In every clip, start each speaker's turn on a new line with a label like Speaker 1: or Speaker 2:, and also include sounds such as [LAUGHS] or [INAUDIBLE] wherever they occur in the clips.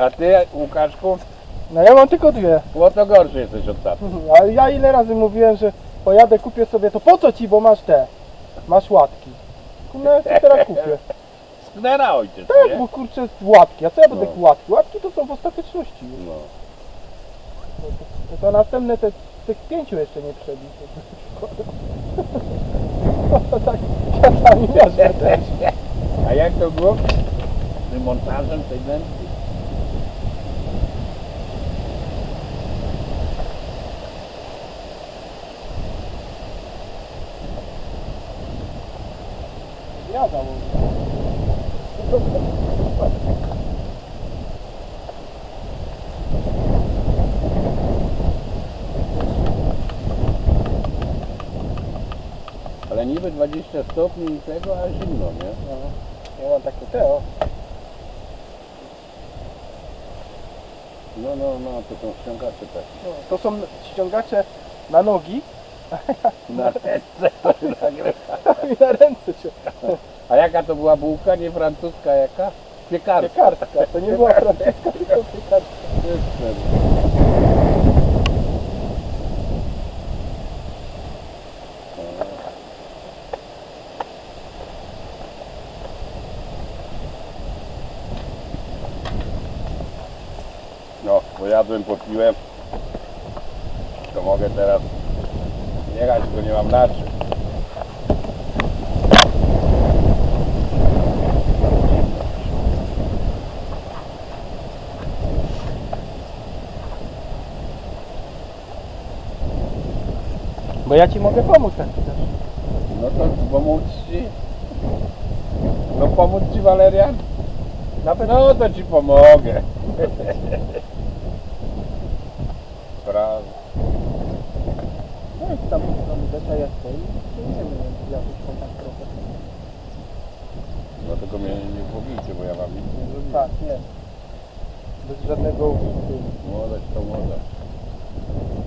Speaker 1: A ty, Łukaszku,
Speaker 2: No ja mam tylko dwie.
Speaker 1: o to gorszy jesteś od taty.
Speaker 2: Ale ja ile razy mówiłem, że pojadę, kupię sobie to po co ci, bo masz te, masz łatki. No ja teraz kupię. [LAUGHS]
Speaker 1: Sknera ojciec,
Speaker 2: Tak,
Speaker 1: nie?
Speaker 2: bo kurczę łatki, a co ja będę
Speaker 1: No.
Speaker 2: łatki? Łatki to są w ostateczności.
Speaker 1: No.
Speaker 2: To, to następne te, tych pięciu jeszcze nie przebić. To [LAUGHS] tak czasami też.
Speaker 1: A jak to było? Z tym montażem tej nędzy?
Speaker 2: Ja założę.
Speaker 1: Ale niby 20 stopni i tego, a zimno, nie?
Speaker 2: No, ja mam takie te, o.
Speaker 1: No, no, no, to są ściągacze takie.
Speaker 2: No, To są ściągacze na nogi
Speaker 1: Na [LAUGHS] ręce to się nagrywa.
Speaker 2: i na ręce się.
Speaker 1: A jaka to była bułka? Nie francuska, jaka? Piekarska.
Speaker 2: Piekarska. To nie była [LAUGHS] francuska, tylko piekarska.
Speaker 1: Pojadłem, popiłem. To mogę teraz jechać, bo nie mam na czym.
Speaker 2: Bo ja ci mogę pomóc też.
Speaker 1: No to pomóc ci. No pomóc ci Walerian? No to ci pomogę. [LAUGHS] Prawo.
Speaker 2: no, i tam, tam rzecza jest to i nie wiem, jakiś kontakt trochę.
Speaker 1: No tylko mnie nie pobijcie, bo ja wam nic nie zrobię.
Speaker 2: Tak, nie. Bez żadnego uwikłu.
Speaker 1: Młodość to młodość.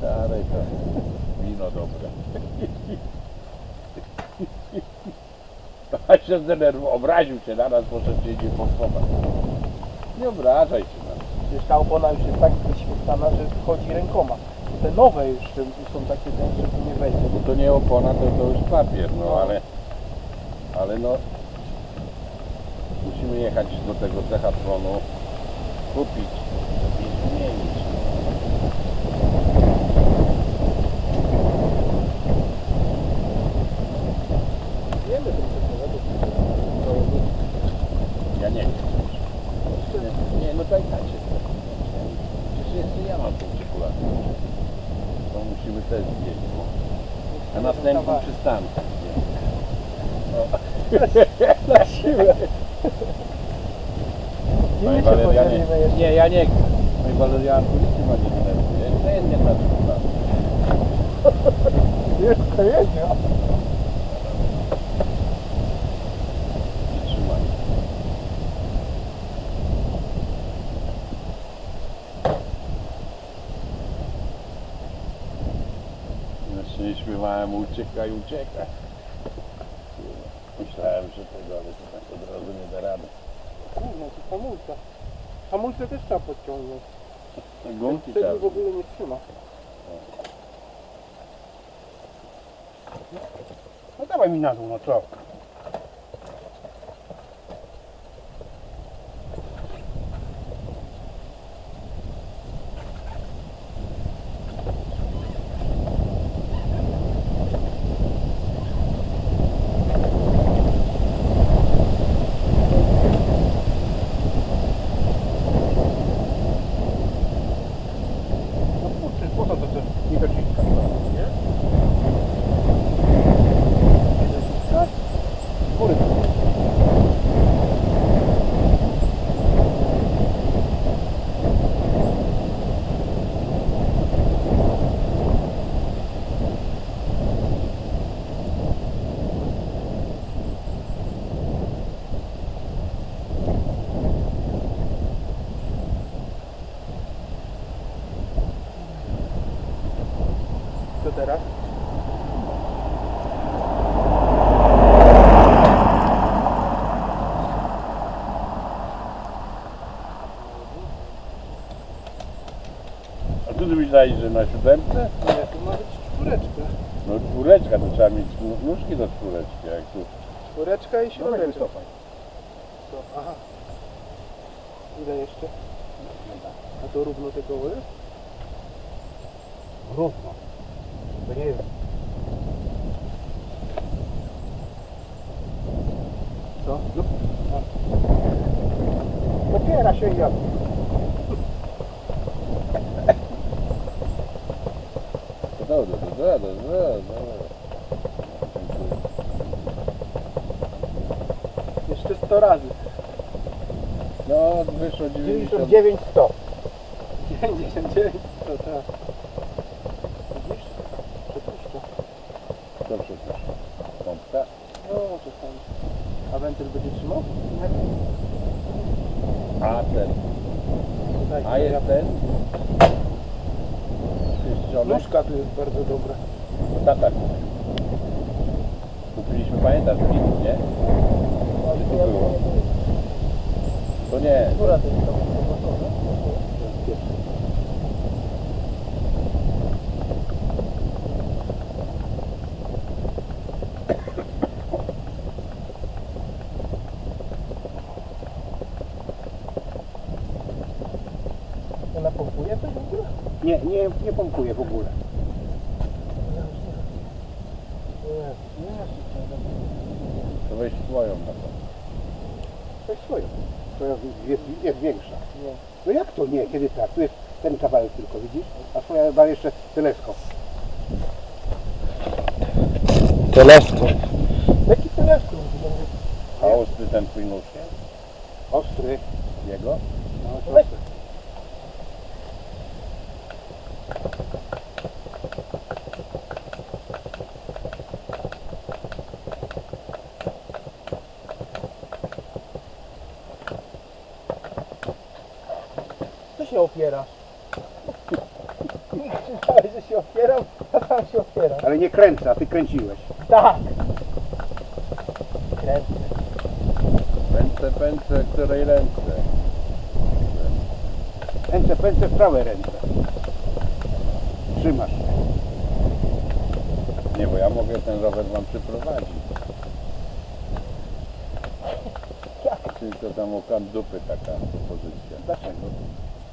Speaker 1: Dalej to wino dobre. [LAUGHS] To się zdenerwował, obraził się na nas, poszedł się idzie pompować. Nie obrażaj się.
Speaker 2: Przecież ta opona już jest tak wyświetlana, że chodzi rękoma. Te nowe jeszcze są takie, że tu nie wejdzie.
Speaker 1: No to nie opona, to, to już papier, no ale, ale no musimy jechać do tego Decatronu, kupić i zmienić.
Speaker 2: Wiemy, że to
Speaker 1: Ja nie chcę. Nie, nie no to i tak się Przecież jeszcze ja mam tą czekoladę. To musimy też zjeść, bo na następnym przystanku.
Speaker 2: Na siłę.
Speaker 1: Panie Walerianie, nie, ja nie chcę. Panie Walerianku, nic chyba nie denerwuje. To jest jedna czekolada.
Speaker 2: Jeszcze jedna.
Speaker 1: Przytrzymaj. Nie śpiewałem uciekaj, uciekaj. Myślałem, że tego, ale to tak od razu nie da rady.
Speaker 2: Kurno, to hamulce. Hamulce też trzeba podciągnąć.
Speaker 1: Gumki trzeba.
Speaker 2: w ogóle nie trzyma.
Speaker 3: No dawaj mi na dół, no co? teraz. A tu ty
Speaker 1: myślałeś, że na siódemce?
Speaker 2: Nie, tu ma być czwóreczka.
Speaker 1: No czwóreczka, to trzeba mieć nóżki do czwóreczki, jak tu.
Speaker 2: Czwóreczka i
Speaker 3: no, tak, siódemeczka.
Speaker 2: Co? Aha. Ile jeszcze? No, A to równo te koły?
Speaker 3: Równo. To nie jest.
Speaker 2: Co?
Speaker 3: No. Popiera się jak.
Speaker 1: Dobra, to dobra, dobra.
Speaker 2: Jeszcze 100 razy.
Speaker 1: No, wyszło 90.
Speaker 3: 99 100.
Speaker 2: 99 to tak. Widzisz? Przepuszcza.
Speaker 1: To przepraszam. Pompka?
Speaker 2: No, czasami. A wentyl będzie trzymał?
Speaker 1: A ten. A jest ten? Czyszczony?
Speaker 2: Nóżka tu jest bardzo dobra.
Speaker 1: Tata. Kupiliśmy, pamiętasz, film, nie? To było? To nie.
Speaker 2: Góra to jest tam zobaczone. Ona pompuje to w ogóle?
Speaker 3: Nie, nie, nie pompuje w ogóle.
Speaker 1: To weź swoją na to.
Speaker 3: Jest swoje. To jest, jest, większa.
Speaker 2: nie.
Speaker 3: No jak to nie? Kiedy tak? Tu jest ten kawałek tylko, widzisz? A swoja da jeszcze teleskop.
Speaker 2: Teleskop. Jaki teleskop?
Speaker 1: A ostry ten twój nóż jest?
Speaker 3: Ostry.
Speaker 1: Jego?
Speaker 3: No,
Speaker 2: Weź.
Speaker 3: ostry.
Speaker 2: Się opierasz? [LAUGHS] Myślałeś, że się opieram, a tam się opieram.
Speaker 3: Ale nie kręcę, a ty kręciłeś.
Speaker 2: Tak. Kręcę.
Speaker 1: Pęce, pęce, której ręce?
Speaker 3: Ręce, pęce w prawe ręce. Trzymasz.
Speaker 1: Nie, bo ja mogę ten rower wam przyprowadzić. [LAUGHS] Tylko tam oka dupy taka propozycja.
Speaker 3: Dlaczego?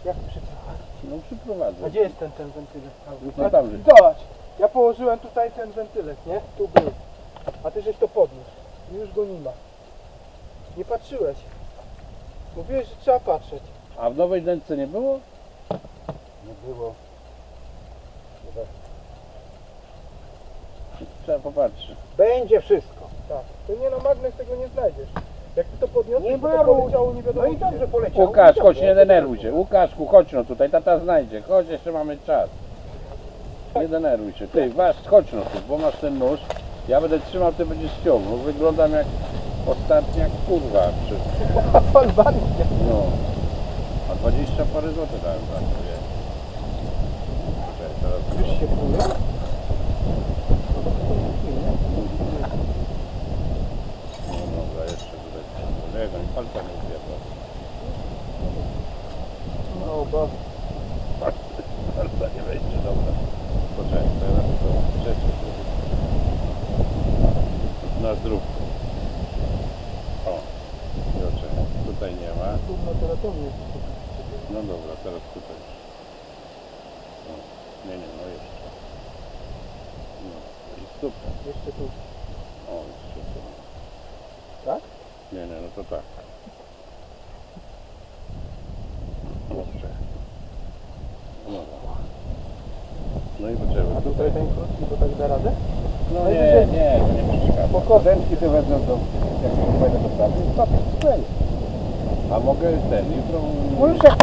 Speaker 2: Jak przyprowadzić?
Speaker 1: No przyprowadzę.
Speaker 2: A gdzie jest ten, ten wentylek?
Speaker 1: No tam, że...
Speaker 2: Zobacz, ja położyłem tutaj ten wentylek, nie? Tu był. A ty żeś to podniósł. I Już go nie ma. Nie patrzyłeś. Mówiłeś, że trzeba patrzeć.
Speaker 1: A w nowej dęce nie było?
Speaker 3: Nie było.
Speaker 1: Trzeba popatrzeć.
Speaker 3: Będzie wszystko.
Speaker 2: Tak. To nie no, magnes tego nie znajdziesz. Jak ty to podniosłeś,
Speaker 3: Nie
Speaker 2: to poleciało nie wiadomo
Speaker 3: No i dobrze poleciał.
Speaker 1: Łukasz,
Speaker 3: I
Speaker 1: chodź, nie denerwuj się. Łukaszku, chodź no tutaj, tata znajdzie. Chodź, jeszcze mamy czas. Nie denerwuj się. Ty, wasz, chodź no tu, bo masz ten nóż. Ja będę trzymał, ty będziesz ściągnął. Wyglądam jak ostatnia kurwa. Przy... [LAUGHS] No. A 20 parę złotych dałem za to, wie. Czekaj, teraz...
Speaker 2: Już się pluje?
Speaker 1: No dobra, jeszcze tutaj. Nie wiem, palca nie upierdol.
Speaker 2: No bo...
Speaker 1: Palca nie wejdzie, dobra. Poczekaj, teraz to trzecie. Zdrówko. O, Jocze, tutaj nie ma. No dobra, teraz tutaj. O, nie, nie, no jeszcze. No, i super.
Speaker 2: Jeszcze tu.
Speaker 1: O, jeszcze tu.
Speaker 2: Tak?
Speaker 1: Nie, nie, no to tak. Dobrze. No, dobra. no i poczekaj.
Speaker 2: A tutaj ten krótki to tak da radę?
Speaker 1: No nie, nie, to nie
Speaker 3: kodętki to wezmę do... Jak będę do pracy, to.
Speaker 1: A mogę ten, jutro...
Speaker 3: Możesz jak